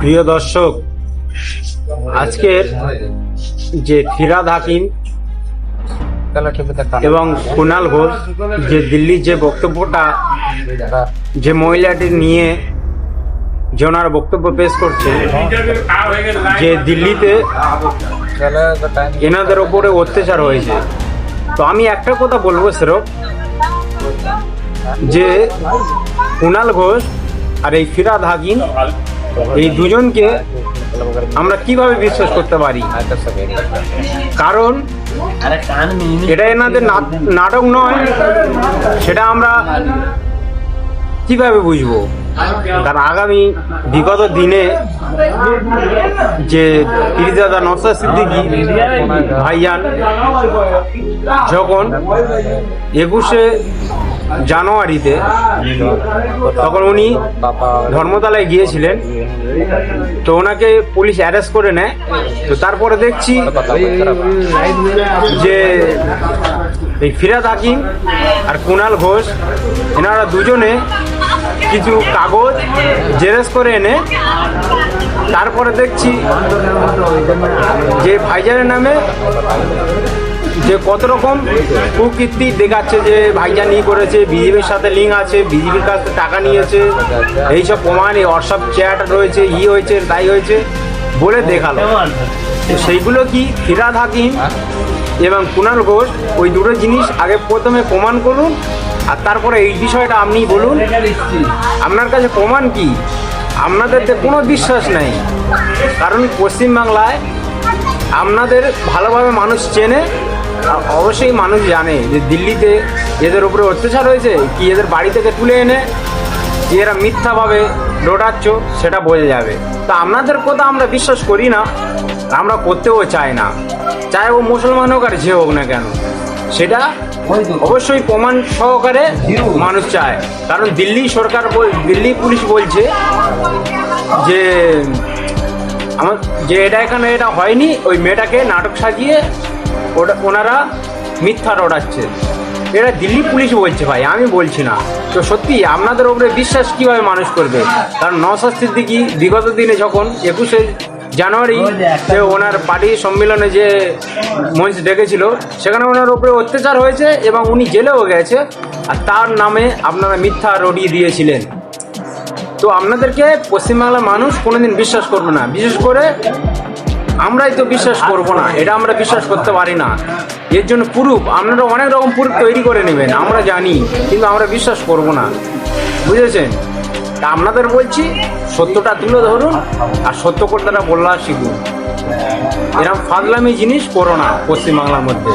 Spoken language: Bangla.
প্রিয় দর্শক, আজকের যে ফিরাদ হাকিম এবং কুনাল ঘোষ যে দিল্লির যে বক্তব্যটা যে মহিলাটি নিয়ে যে ওনার বক্তব্য পেশ করছে, যে দিল্লিতে এনাদের ওপরে অত্যাচার হয়েছে। তো আমি একটা কথা বলব সেরক যে কুনাল ঘোষ আর এই ফিরাদ হাকিম এই দুজনকে আমরা কীভাবে বিশ্বাস করতে পারি? কারণ এটা এনাদের নাটক নয়, সেটা আমরা কীভাবে বুঝব? কারণ আগামী বিগত দিনে যে পিরিজাদা নসা সিদ্দিকি ভাইজান যখন একুশে জানুয়ারিতে তখন উনি ধর্মতলায় গিয়েছিলেন। তো ওনাকে পুলিশ অ্যারেস্ট করে নেয়। তো তারপরে দেখছি যে এই ফিরাদ হাকিম আর কুনাল ঘোষ, এনারা দুজনে কিছু কাগজ জেরেস করে এনে তারপরে দেখছি যে ভাইজানের নামে যে কত রকম কুকীর্তি দেখাচ্ছে যে ভাইজান ই করেছে, বিজেপির সাথে লিঙ্ক আছে, বিজেপির কাছ থেকে টাকা নিয়েছে, এইসব প্রমাণ এই হোয়াটসঅ্যাপ চ্যাট রয়েছে, ই হয়েছে, তাই হয়েছে, বলে দেখাল। সেইগুলো কি ফিরাদ হাকিম এবং কুণাল ঘোষ ওই দুটো জিনিস আগে প্রথমে প্রমাণ করুন, আর তারপরে এই বিষয়টা আপনি বলুন। আপনার কাছে প্রমাণ কি? আপনাদের কোনো বিশ্বাস নেই। কারণ পশ্চিমবাংলায় আপনাদের ভালোভাবে মানুষ চেনে অবশ্যই মানুষ জানে যে দিল্লিতে এদের উপরে অত্যাচার হয়েছে, কি এদের বাড়ি থেকে তুলে এনে যে এরা মিথ্যাভাবে লোটাচ্ছ, সেটা বোঝা যাবে। তা আপনাদের কথা আমরা বিশ্বাস করি না, আমরা করতেও চাই না। চাই ও মুসলমান হোক আর যে হোক না কেন, সেটা অবশ্যই প্রমাণ সহকারে মানুষ চায়। কারণ দিল্লি সরকার দিল্লি পুলিশ বলছে যে, আমার যে এটা এখানে এটা হয়নি, ওই মেয়েটাকে নাটক সাজিয়ে ওটা ওনারা মিথ্যা রটাচ্ছে এটা দিল্লি পুলিশ বলছে ভাই আমি বলছি না। তো সত্যি আপনাদের ওপরে বিশ্বাস কীভাবে মানুষ করবে? কারণ নওসাদ সিদ্দিকি বিগত দিনে যখন একুশে জানুয়ারি যে ওনার পার্টি সম্মেলনে যে মঞ্চ ডেকেছিল সেখানে ওনার ওপরে অত্যাচার হয়েছে এবং উনি জেলেও গেছে আর তার নামে আপনারা মিথ্যা রটিয়ে দিয়েছিলেন। তো আপনাদেরকে পশ্চিমবাংলার মানুষ কোনোদিন বিশ্বাস করবে না। বিশেষ করে আমরাই তো বিশ্বাস করব না, এটা আমরা বিশ্বাস করতে পারি না। এর জন্য প্রুফ আপনারা অনেক রকম প্রুফ তৈরি করে নেবেন, আমরা জানি, কিন্তু আমরা বিশ্বাস করব না। বুঝেছেন? তা আপনাদের বলছি, সত্যটা তুলে ধরুন, আর সত্য কথাটা বললা শিখুন। এরকম ফাজলামি জিনিস করো না, পশ্চিমবাংলার মধ্যে।